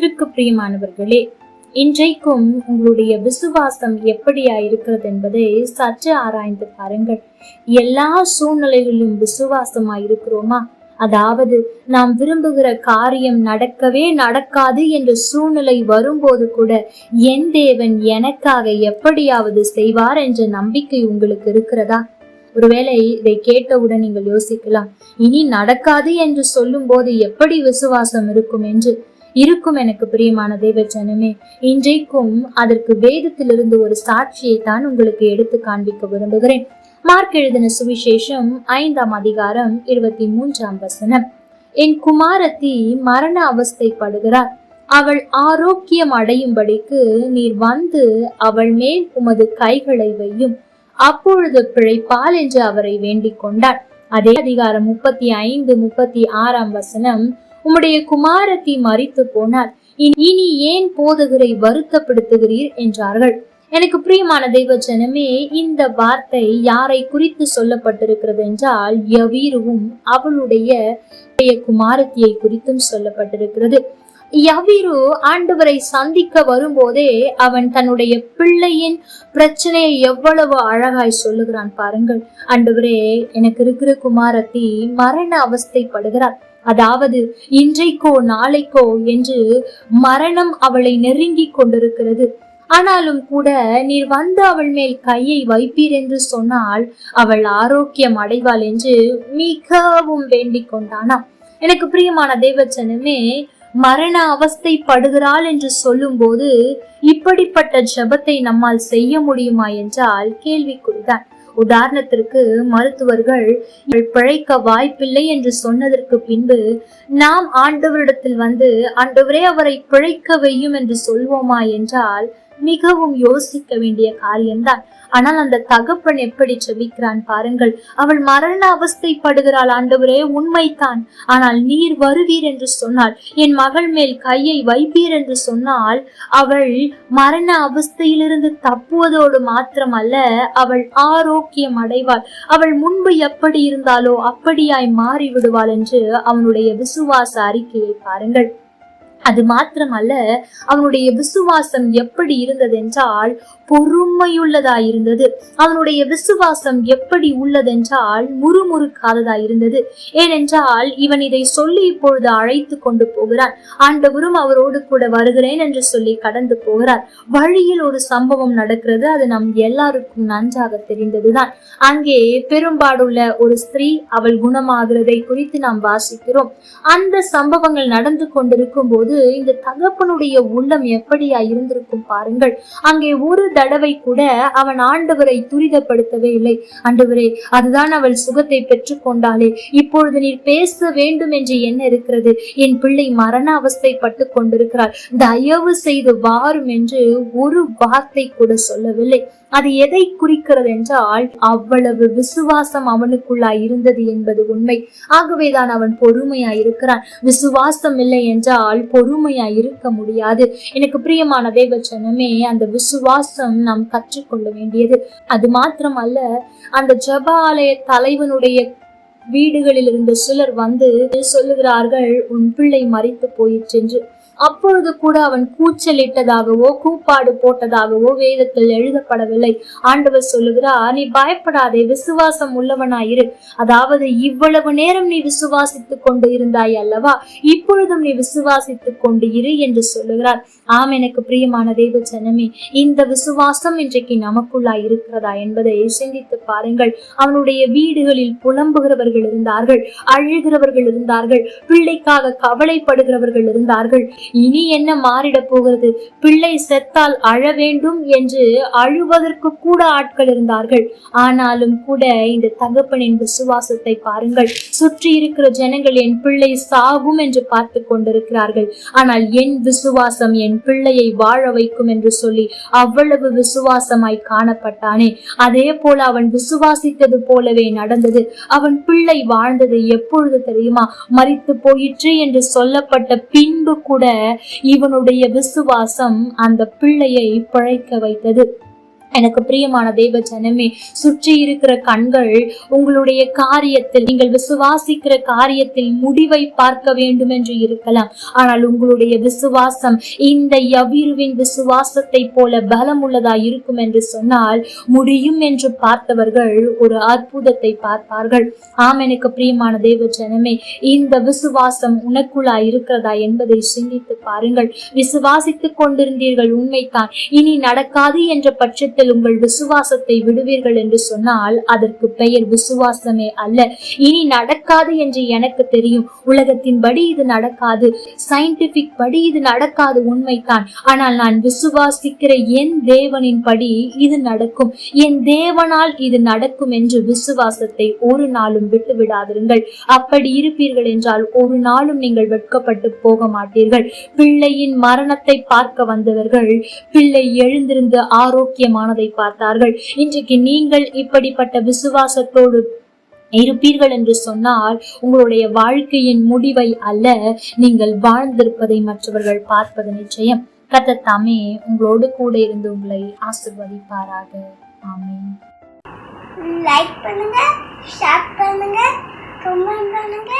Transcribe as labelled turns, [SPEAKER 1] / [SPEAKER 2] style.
[SPEAKER 1] கர்த்தருக்கு பிரியமானவர்களே இன்றைக்கும் உங்களுடைய விசுவாசம் எப்படியா இருக்கிறது என்பதை சற்று ஆராய்ந்து பாருங்கள். எல்லா சூழ்நிலைகளிலும் விசுவாசமா இருக்கிறோமா அதாவது நாம் விரும்புகிற காரியம் நடக்கவே நடக்காது என்ற சூழ்நிலை வரும்போது கூட என் தேவன் எனக்காக எப்படியாவது செய்வார் என்ற நம்பிக்கை உங்களுக்கு இருக்கிறதா? ஒருவேளை இதை கேட்டவுடன் நீங்கள் யோசிக்கலாம் இனி நடக்காது என்று சொல்லும் போது எப்படி விசுவாசம் இருக்கும் என்று? இருக்கும் எனக்கு பிரியமான தேவச்சனமே இன்றைக்கும் அதற்கு வேதத்திலிருந்து ஒரு சாட்சியை தான் உங்களுக்கு எடுத்து காண்பிக்க விரும்புகிறேன். மார்க் எழுதின சுவிசேஷம் ஐந்தாம் அதிகாரம் இருபத்தி மூன்றாம் வசனம். என் குமாரத்தி மரண அவஸ்தைப்படுகிறார். அவள் ஆரோக்கியம் அடையும்படிக்கு நீர் வந்து அவள் மேல் உமது கைகளை வையும். அப்பொழுது பிழைப்பால் என்று அவரை வேண்டிக் கொண்டார் அதே அதிகாரம் முப்பத்தி ஐந்து முப்பத்தி ஆறாம் வசனம் உம்முடைய குமாரத்தி மறித்து போனால் இனி ஏன் போதகரை வருத்தப்படுத்துகிறீர்? என்றார்கள். எனக்கு பிரியமான தெய்வ ஜனமே இந்த வார்த்தை யாரை குறித்து சொல்லப்பட்டிருக்கிறது என்றால் யவீருவும் அவளுடைய குமாரத்தியை குறித்தும் சொல்லப்பட்டிருக்கிறது. யவீரு ஆண்டவரை சந்திக்க வரும்போதே அவன் தன்னுடைய பிள்ளையின் பிரச்சனையை எவ்வளவு அழகாய் சொல்லுகிறான் பாருங்கள். ஆண்டவரே எனக்கு இருக்கிற குமாரத்தி மரண அவஸ்தைப்படுகிறார் அதாவது இன்றைக்கோ நாளைக்கோ என்று மரணம் அவளை நெருங்கிக் கொண்டிருக்கிறது. ஆனாலும் கூட நீர் வந்து அவள் மேல் கையை வைப்பீர் என்று சொன்னால் அவள் ஆரோக்கியம் அடைவாள் என்று மிகவும் வேண்டிக் கொண்டானா எனக்கு பிரியமான தேவச்சனமே மரண அவஸ்தைப்படுகிறாள் என்று சொல்லும்போது இப்படிப்பட்ட ஜபத்தை நம்மால் செய்ய முடியுமா என்றால் கேள்விக்குறிதான் உதாரணத்திற்கு மருத்துவர்கள் பிழைக்க வாய்ப்பில்லை என்று சொன்னதற்கு பின்பு நாம் ஆண்டவரிடத்தில் வந்து ஆண்டவரே அவரை பிழைக்க வையும் என்று சொல்வோமா என்றால் மிகவும் யோசிக்க வேண்டிய காரியம்தான். ஆனால் அந்த தகப்பன் எப்படி செபிக்கிறான் பாருங்கள். அவள் மரண அவஸ்தைப்படுகிறாள் ஆண்டவரே உண்மைதான். ஆனால் நீர் வருவீர் என்று சொன்னால் என் மகள் மேல் கையை வைப்பீர் என்று சொன்னால் அவள் மரண அவஸ்தையிலிருந்து தப்புவதோடு மாத்திரமல்ல அவள் ஆரோக்கியம் அடைவாள். அவள் முன்பு எப்படி இருந்தாலோ அப்படியாய் மாறி விடுவாள் என்று அவனுடைய விசுவாச அறிக்கையை பாருங்கள். அது மாத்திரமல்ல அவனுடைய விசுவாசம் எப்படி இருந்தது என்றால் பொறுமையுள்ளதா இருந்தது. அவனுடைய விசுவாசம் எப்படி உள்ளதென்றால் முறுமுறுக்காததா இருந்தது. ஏனென்றால் இவன் இதை சொல்லி இப்பொழுது அழைத்து கொண்டு போகிறான். ஆண்டவரும் அவரோடு கூட வருகிறேன் என்று சொல்லி கடந்து போகிறார். வழியில் ஒரு சம்பவம் நடக்கிறது. அது நம் எல்லாருக்கும் நன்றாக தெரிந்ததுதான். அங்கே பெரும்பாடுள்ள ஒரு ஸ்திரீ அவள் குணமாகிறதை குறித்து நாம் வாசிக்கிறோம். அந்த சம்பவங்கள் நடந்து கொண்டிருக்கும் போது இந்த தகப்பனுடைய உள்ளம் எப்படியா இருந்திருக்கும் பாருங்கள். அங்கே ஒரு தடவை கூட அவன் ஆண்டவரை துரிதப்படுத்தவே இல்லை. ஆண்டவரே அதுதான் அவள் சுகத்தை பெற்றுக்கொண்டாளே. இப்பொழுது நீர் பேச வேண்டும் என்று என்ன இருக்கிறது? என் பிள்ளை மரண அவஸ்தைப்பட்டு கொண்டிருக்கிறாள். தயவு செய்து வாரும் என்று ஒரு வார்த்தை கூட சொல்லவில்லை. அது எதை குறிக்கிறது என்றால் அவ்வளவு விசுவாசம் அவனுக்குள்ளாய் இருந்தது என்பது உண்மை. ஆகவேதான் அவன் பொறுமையா இருக்கிறான். விசுவாசம் இல்லை என்றால் பொறுமையா இருக்க முடியாது. எனக்கு பிரியமான தேவச்சனமே அந்த விசுவாசம் நாம் கற்றுக்கொள்ள வேண்டியது. அது மாத்திரம் அல்ல அந்த ஜபாலய தலைவனுடைய வீடுகளில் இருந்த சிலர் வந்து சொல்லுகிறார்கள் உன் பிள்ளை மறித்து போயிற்று என்று அப்பொழுது கூட அவன் கூச்சலிட்டதாகவோ கூப்பாடு போட்டதாகவோ வேதத்தில் எழுதப்படவில்லை. ஆண்டவர் சொல்லுகிறார் நீ பயப்படாதே விசுவாசம் உள்ளவனாயிரு. அதாவது இவ்வளவு நேரம் நீ விசுவாசித்துக் கொண்டு இருந்தாய் அல்லவா? இப்பொழுதும் நீ விசுவாசித்துக் கொண்டு இரு என்று சொல்லுகிறார். ஆம் எனக்கு பிரியமான தேவ ஜனமே இந்த விசுவாசம் இன்றைக்கு நமக்குள்ளாய் இருக்கிறதா என்பதை சிந்தித்து பாருங்கள். அவனுடைய வீடுகளில் புலம்புகிறவர்கள் இருந்தார்கள் அழுகிறவர்கள் இருந்தார்கள் பிள்ளைக்காக கவலைப்படுகிறவர்கள் இருந்தார்கள். இனி என்ன மாறிட போகிறது? பிள்ளை செத்தால் அழ வேண்டும் என்று அழுவதற்கு கூட ஆட்கள் இருந்தார்கள். ஆனாலும் கூட இந்த தகப்பனின் விசுவாசத்தை பாருங்கள். சுற்றி இருக்கிற ஜனங்கள் என் பிள்ளை சாகும் என்று பார்த்து கொண்டிருக்கிறார்கள். ஆனால் என் விசுவாசம் என் பிள்ளையை வாழ வைக்கும் என்று சொல்லி அவ்வளவு விசுவாசமாய் காணப்பட்டானே. அதே போல அவன் விசுவாசித்தது போலவே நடந்தது. அவன் பிள்ளை வாழ்ந்தது எப்பொழுது தெரியுமா? மறித்து போயிற்று என்று சொல்லப்பட்ட பின்பு கூட இவனுடைய விசுவாசம் அந்த பிள்ளையை பிழைக்க வைத்தது. எனக்கு பிரியமான தேவ ஜனமே சுற்றி இருக்கிற கண்கள் உங்களுடைய காரியத்தில் நீங்கள் விசுவாசிக்கிற காரியத்தில் முடிவை பார்க்க வேண்டும் என்று இருக்கலாம். ஆனால் உங்களுடைய விசுவாசம் இந்த யவிருவின் விசுவாசத்தை போல பலம் உள்ளதா இருக்கும் என்று சொன்னால் முடியும் என்று பார்த்தவர்கள் ஒரு அற்புதத்தை பார்ப்பார்கள். ஆம் எனக்கு பிரியமான தேவ ஜனமே இந்த விசுவாசம் உனக்குள்ளா இருக்கிறதா என்பதை சிந்தித்து பாருங்கள். விசுவாசித்துக் கொண்டிருந்தீர்கள் உண்மைதான். இனி நடக்காது என்ற பட்சத்தில் உங்கள் விசுவாசத்தை விடுவீர்கள் என்று சொன்னால் அதற்கு பெயர் விசுவாசமே அல்ல. இனி நடக்காது என்று எனக்கு தெரியும். உலகத்தின் படி இது நடக்காது. சயின்டிபிக் படி இது நடக்காது உண்மைதான். ஆனால் நான் விசுவாசிக்கிற என் தேவனின் படி இது நடக்கும். என் தேவனால் இது நடக்கும் என்று விசுவாசத்தை ஒரு நாளும் விட்டு விடாதிருங்கள் அப்படி இருப்பீர்கள் என்றால் ஒரு நாளும் நீங்கள் வெட்கப்பட்டு போக மாட்டீர்கள். பிள்ளையின் மரணத்தை பார்க்க வந்தவர்கள் பிள்ளை எழுந்திருந்து ஆரோக்கியமான ஆனதை பார்த்தார்கள். இன்றைக்கு நீங்கள் இப்படிப்பட்ட விசுவாசத்தோடு இருப்பீர்கள் என்று சொன்னால் உங்களுடைய வாழ்க்கையின் முடிவை அல்ல நீங்கள் வாழ்ந்திருப்பதை மற்றவர்கள் பார்ப்பது நிச்சயம். கர்த்தர் தாமே உங்களோடு கூட இருந்து உங்களை ஆசிர்வதிப்பாராக. ஆமென்.
[SPEAKER 2] லைக் பண்ணுங்க ஷேர் பண்ணுங்க கமெண்ட் பண்ணுங்க.